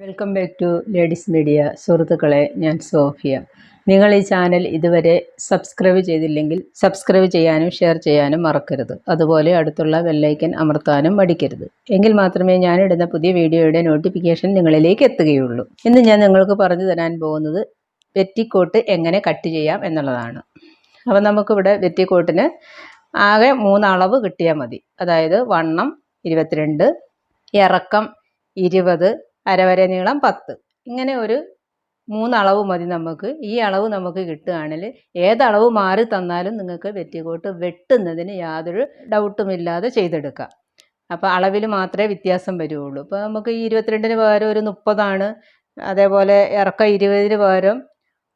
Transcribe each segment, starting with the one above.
Welcome back to ladies media. സുഹൃത്തുക്കളെ ഞാൻ Sophia. നിങ്ങൾ ഈ ചാനൽ ഇതുവരെ സബ്സ്ക്രൈബ് ചെയ്തില്ലെങ്കിൽ സബ്സ്ക്രൈബ് ചെയ്യാനും ഷെയർ ചെയ്യാനും മറക്കരുത്. അതുപോലെ അടുത്തുള്ള ബെല്ലൈക്കൻ അമർത്താനും മടിക്കരുത്. എങ്കിൽ മാത്രമേ ഞാൻ ഇടുന്ന പുതിയ വീഡിയോയുടെ നോട്ടിഫിക്കേഷൻ നിങ്ങളിലേക്ക് എത്തുകയുള്ളൂ. ഇന്ന് ഞാൻ നിങ്ങൾക്ക് പറഞ്ഞു തരാൻ പോകുന്നത് വെറ്റിക്കോട്ട് എങ്ങനെ കട്ട് ചെയ്യാം എന്നുള്ളതാണ്. അപ്പോൾ നമുക്കിവിടെ വെറ്റിക്കോട്ടിന് ആകെ മൂന്നളവ് കിട്ടിയാൽ മതി. അതായത് വണ്ണം ഇരുപത്തിരണ്ട് ഇറക്കം ഇരുപത് അരവര നീളം പത്ത്. ഇങ്ങനെ ഒരു മൂന്നളവ് മതി നമുക്ക്. ഈ അളവ് നമുക്ക് കിട്ടുകയാണെങ്കിൽ ഏതളവ് മാറി തന്നാലും നിങ്ങൾക്ക് വെറ്റിക്കോട്ട് വെട്ടുന്നതിന് യാതൊരു ഡൗട്ടും ഡൗട്ടുമില്ലാതെ ചെയ്തെടുക്കാം. അപ്പോൾ അളവിൽ മാത്രമേ വ്യത്യാസം വരുള്ളൂ. ഇപ്പോൾ നമുക്ക് ഈ ഇരുപത്തിരണ്ടിന് പകരം ഒരു മുപ്പതാണ്. അതേപോലെ ഇറക്കം ഇരുപതിന് പകരം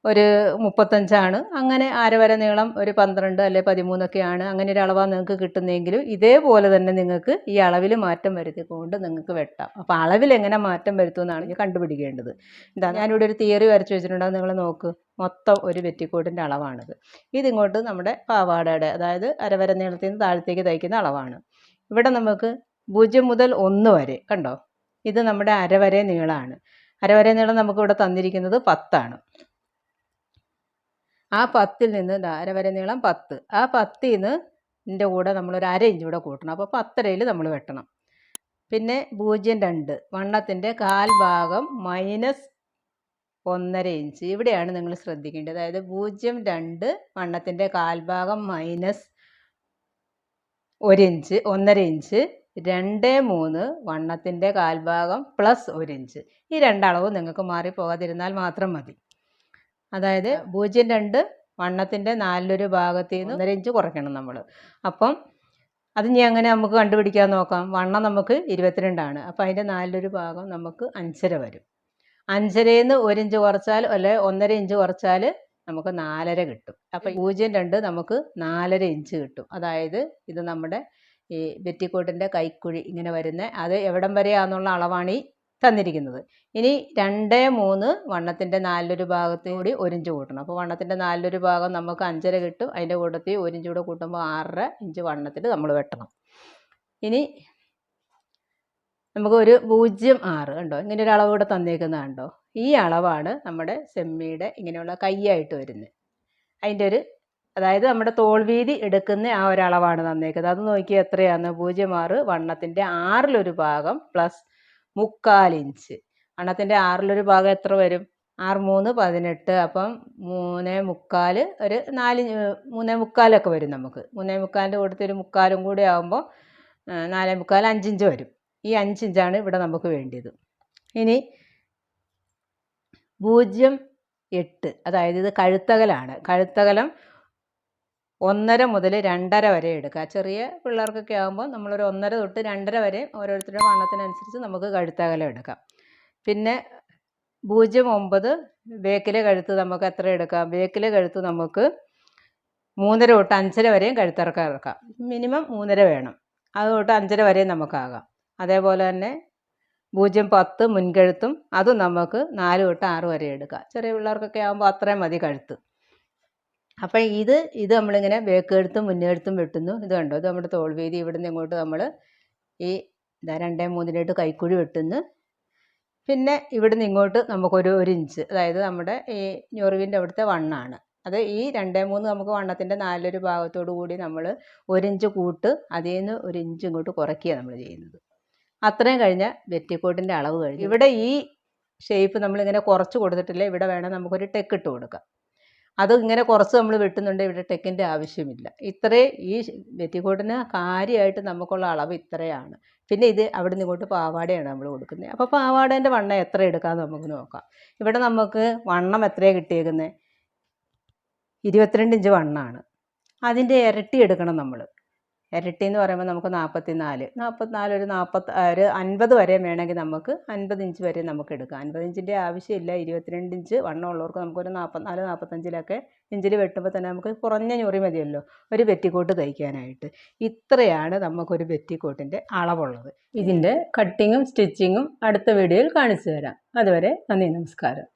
ഒരു മുപ്പത്തഞ്ചാണ്. അങ്ങനെ അരവര നീളം ഒരു പന്ത്രണ്ട് അല്ലെ പതിമൂന്നൊക്കെയാണ് അങ്ങനെ ഒരു അളവാണ് നിങ്ങൾക്ക് കിട്ടുന്നതെങ്കിലും ഇതേപോലെ തന്നെ നിങ്ങൾക്ക് ഈ അളവിൽ മാറ്റം വരുത്തിക്കൊണ്ട് നിങ്ങൾക്ക് വെട്ടാം. അപ്പോൾ അളവിൽ എങ്ങനെ മാറ്റം വരുത്തുമെന്നാണ് ഞാൻ കണ്ടുപിടിക്കേണ്ടത്. എന്താ ഞാനിവിടെ ഒരു തിയറി വരച്ച് വെച്ചിട്ടുണ്ടാകും നിങ്ങൾ നോക്ക്. മൊത്തം ഒരു വെറ്റിക്കോട്ടിന്റെ അളവാണിത്. ഇതിങ്ങോട്ട് നമ്മുടെ പാവാടയുടെ അതായത് അരവര നീളത്തിൽ നിന്ന് താഴത്തേക്ക് തയ്ക്കുന്ന അളവാണ്. ഇവിടെ നമുക്ക് പൂജ്യം മുതൽ ഒന്ന് വരെ കണ്ടോ? ഇത് നമ്മുടെ അരവരെ നീളമാണ് അരവരെ നീളം നമുക്കിവിടെ തന്നിരിക്കുന്നത് പത്താണ്. ആ പത്തിൽ നിന്ന് അര വരെ നീളം പത്ത്. ആ പത്തിൽ നിന്ന് ഇതിന്റെ കൂടെ നമ്മൾ നമ്മളൊരു അര ഇഞ്ച് കൂടെ കൂട്ടണം. അപ്പോൾ പത്തരയിൽ നമ്മൾ വെട്ടണം. പിന്നെ പൂജ്യം രണ്ട്. വണ്ണത്തിന്റെ കാൽഭാഗം മൈനസ് ഒന്നര ഇഞ്ച്. ഇവിടെയാണ് നിങ്ങൾ ശ്രദ്ധിക്കേണ്ടത്. അതായത് പൂജ്യം രണ്ട് വണ്ണത്തിന്റെ കാൽഭാഗം മൈനസ് ഒരിഞ്ച് ഒന്നര ഇഞ്ച്. രണ്ട് മൂന്ന് വണ്ണത്തിന്റെ കാൽഭാഗം പ്ലസ് ഒരിഞ്ച്. ഈ രണ്ടളവും നിങ്ങൾക്ക് മാറിപ്പോകാതിരുന്നാൽ മാത്രം മതി. അതായത് പൂജ്യം രണ്ട് വണ്ണത്തിന്റെ നാലിലൊരു ഭാഗത്തിൽ നിന്ന് ഒന്നര ഇഞ്ച് കുറയ്ക്കണം നമ്മൾ അപ്പം അത് ഇനി അങ്ങനെ നമുക്ക് കണ്ടുപിടിക്കാൻ നോക്കാം? വണ്ണം നമുക്ക് ഇരുപത്തിരണ്ടാണ്. അപ്പോൾ അതിന്റെ നാലിലൊരു ഭാഗം നമുക്ക് അഞ്ചര വരും. അഞ്ചരയിൽ നിന്ന് ഒരു ഇഞ്ച് കുറച്ചാൽ അല്ലെ ഒന്നര ഇഞ്ച് കുറച്ചാൽ നമുക്ക് നാലര കിട്ടും. അപ്പോൾ പൂജ്യം രണ്ട് നമുക്ക് നാലര ഇഞ്ച് കിട്ടും. അതായത് ഇത് നമ്മുടെ ഈ വെറ്റിക്കോട്ടിന്റെ കൈക്കുഴി ഇങ്ങനെ വരുന്ന അത് എവിടം വരെയാണെന്നുള്ള അളവാണ് ഈ തന്നിരിക്കുന്നത്. ഇനി രണ്ട് മൂന്ന് വണ്ണത്തിന്റെ നാലിലൊരു ഭാഗത്ത് കൂടി ഒരിഞ്ച് കൂട്ടണം. അപ്പോൾ വണ്ണത്തിന്റെ നാലിലൊരു ഭാഗം നമുക്ക് അഞ്ചര കിട്ടും. അതിന്റെ കൂട്ടത്തിൽ ഒരിഞ്ച് കൂടെ കൂട്ടുമ്പോൾ ആറര ഇഞ്ച് വണ്ണത്തിൽ നമ്മൾ വെട്ടണം. ഇനി നമുക്ക് ഒരു പൂജ്യം ആറ് കണ്ടോ? ഇങ്ങനെ ഒരു അളവ് ഇവിടെ തന്നേക്കുന്നത് കണ്ടോ? ഈ അളവാണ് നമ്മുടെ സെമ്മിയുടെ ഇങ്ങനെയുള്ള കൈയായിട്ട് വരുന്നത്. അതിന്റെ ഒരു അതായത് നമ്മുടെ തോൾവീതി എടുക്കുന്ന ആ ഒരു അളവാണ് തന്നേക്കുന്നത്. അത് നോക്കി എത്രയാണ്? പൂജ്യം ആറ് വണ്ണത്തിന്റെ ആറിലൊരു ഭാഗം പ്ലസ് മുക്കാൽ ഇഞ്ച് അണത്തിന്റെ ആറിലൊരു ഭാഗം എത്ര വരും? ആറ് മൂന്ന് പതിനെട്ട്. അപ്പം മൂന്നേ മുക്കാൽ ഒരു നാല് മൂന്നേ മുക്കാലൊക്കെ വരും നമുക്ക്. മൂന്നേ മുക്കാലിന്റെ കൂട്ടത്തിൽ ഒരു മുക്കാലും കൂടി ആകുമ്പോൾ നാലേ മുക്കാൽ അഞ്ചിഞ്ച് വരും. ഈ അഞ്ചിഞ്ചാണ് ഇവിടെ നമുക്ക് വേണ്ടിയത്. ഇനി പൂജ്യം എട്ട്. അതായത് ഇത് കഴുത്തകലാണ്. കഴുത്തകലം ഒന്നര മുതൽ രണ്ടര വരെ എടുക്കുക. ചെറിയ പിള്ളേർക്കൊക്കെ ആകുമ്പോൾ നമ്മളൊരു ഒന്നര തൊട്ട് രണ്ടര വരെ ഓരോരുത്തരുടെ വണ്ണത്തിനനുസരിച്ച് നമുക്ക് കഴുത്തകലം എടുക്കാം. പിന്നെ പൂജ്യം ഒമ്പത് ബേക്കിലെ കഴുത്ത് നമുക്ക് എത്ര എടുക്കാം? ബേക്കിലെ കഴുത്ത് നമുക്ക് മൂന്നര തൊട്ട് അഞ്ചര വരെയും കഴുത്തിറക്കം ഇറക്കാം. മിനിമം മൂന്നര വേണം. അത് തൊട്ട് അഞ്ചര വരെയും നമുക്കാകാം. അതേപോലെ തന്നെ പൂജ്യം പത്ത് മുൻകഴുത്തും അതും നമുക്ക് നാല് തൊട്ട് ആറ് വരെ എടുക്കാം. ചെറിയ പിള്ളേർക്കൊക്കെ ആകുമ്പോൾ അത്രയും മതി കഴുത്ത്. അപ്പം ഇത് ഇത് നമ്മളിങ്ങനെ വേക്കെടുത്തും മുന്നേടുത്തും വെട്ടുന്നു. ഇത് കണ്ടോ? ഇത് നമ്മുടെ തോൾവേദി ഇവിടെ നിന്ന് ഇങ്ങോട്ട് നമ്മൾ ഈ ഇതാ രണ്ടേ മൂന്നിലോട്ട് കൈക്കുഴി വെട്ടുന്നു. പിന്നെ ഇവിടെ നിന്ന് ഇങ്ങോട്ട് നമുക്കൊരു ഒരു ഇഞ്ച് അതായത് നമ്മുടെ ഈ ഞൊറിവിന്റെ അവിടുത്തെ വണ്ണാണ്. അത് ഈ രണ്ടേ മൂന്ന് നമുക്ക് വണ്ണത്തിന്റെ നാലൊരു ഭാഗത്തോടു കൂടി നമ്മൾ ഒരു ഇഞ്ച് കൂട്ട് അതിൽ നിന്ന് ഒരു ഇഞ്ച് ഇങ്ങോട്ട് കുറയ്ക്കുക നമ്മൾ ചെയ്യുന്നത്. അത്രയും കഴിഞ്ഞ വെറ്റിക്കോട്ടിന്റെ അളവ് കഴിഞ്ഞു. ഇവിടെ ഈ ഷേപ്പ് നമ്മളിങ്ങനെ കുറച്ച് കൊടുത്തിട്ടില്ല. ഇവിടെ വേണം നമുക്കൊരു ടെക്ക് ഇട്ട് കൊടുക്കാം. അത് ഇങ്ങനെ കുറച്ച് നമ്മൾ വെട്ടുന്നുണ്ട് ഇവിടെ ടെക്കിന്റെ ആവശ്യമില്ല. ഇത്രേ ഈ വെറ്റിക്കോട്ടിന് കാര്യമായിട്ട് നമുക്കുള്ള അളവ് ഇത്രയാണ്. പിന്നെ ഇത് അവിടെ ഇങ്ങോട്ട് പാവാടയാണ് നമ്മൾ കൊടുക്കുന്നത്. അപ്പോൾ പാവാടേന്റെ വണ്ണം എത്ര എടുക്കാമെന്ന് നമുക്ക് നോക്കാം. ഇവിടെ നമുക്ക് വണ്ണം എത്രയാണ് കിട്ടിയേക്കുന്നത് ഇരുപത്തിരണ്ട് ഇഞ്ച് വണ്ണമാണ് അതിന്റെ ഇരട്ടി എടുക്കണം നമ്മൾ ഇരട്ടി എന്ന് പറയുമ്പോൾ നമുക്ക് നാൽപ്പത്തി നാല് നാൽപ്പത്തിനാല് ഒരു നാൽപ്പത്തി ഒരു അൻപത് വരെ വേണമെങ്കിൽ നമുക്ക് അൻപത് ഇഞ്ച് വരെ നമുക്ക് എടുക്കാം. അൻപത് ഇഞ്ചിന്റെ ആവശ്യമില്ല. ഇരുപത്തിരണ്ട് ഇഞ്ച് വണ്ണമുള്ളവർക്ക് നമുക്കൊരു നാൽപ്പത്തിനാല് നാൽപ്പത്തഞ്ചിലൊക്കെ ഇഞ്ചിൽ വെട്ടുമ്പോൾ തന്നെ നമുക്ക് കുറഞ്ഞ ഞൊറി മതിയല്ലോ. ഒരു പെറ്റിക്കോട്ട് തയ്ക്കാനായിട്ട്. ഇത്രയാണ് നമുക്കൊരു പെറ്റിക്കോട്ടിന്റെ അളവുള്ളത്. ഇതിന്റെ കട്ടിങ്ങും സ്റ്റിച്ചിങ്ങും അടുത്ത വീഡിയോയിൽ കാണിച്ചു തരാം. അതുവരെ നന്ദി നമസ്കാരം.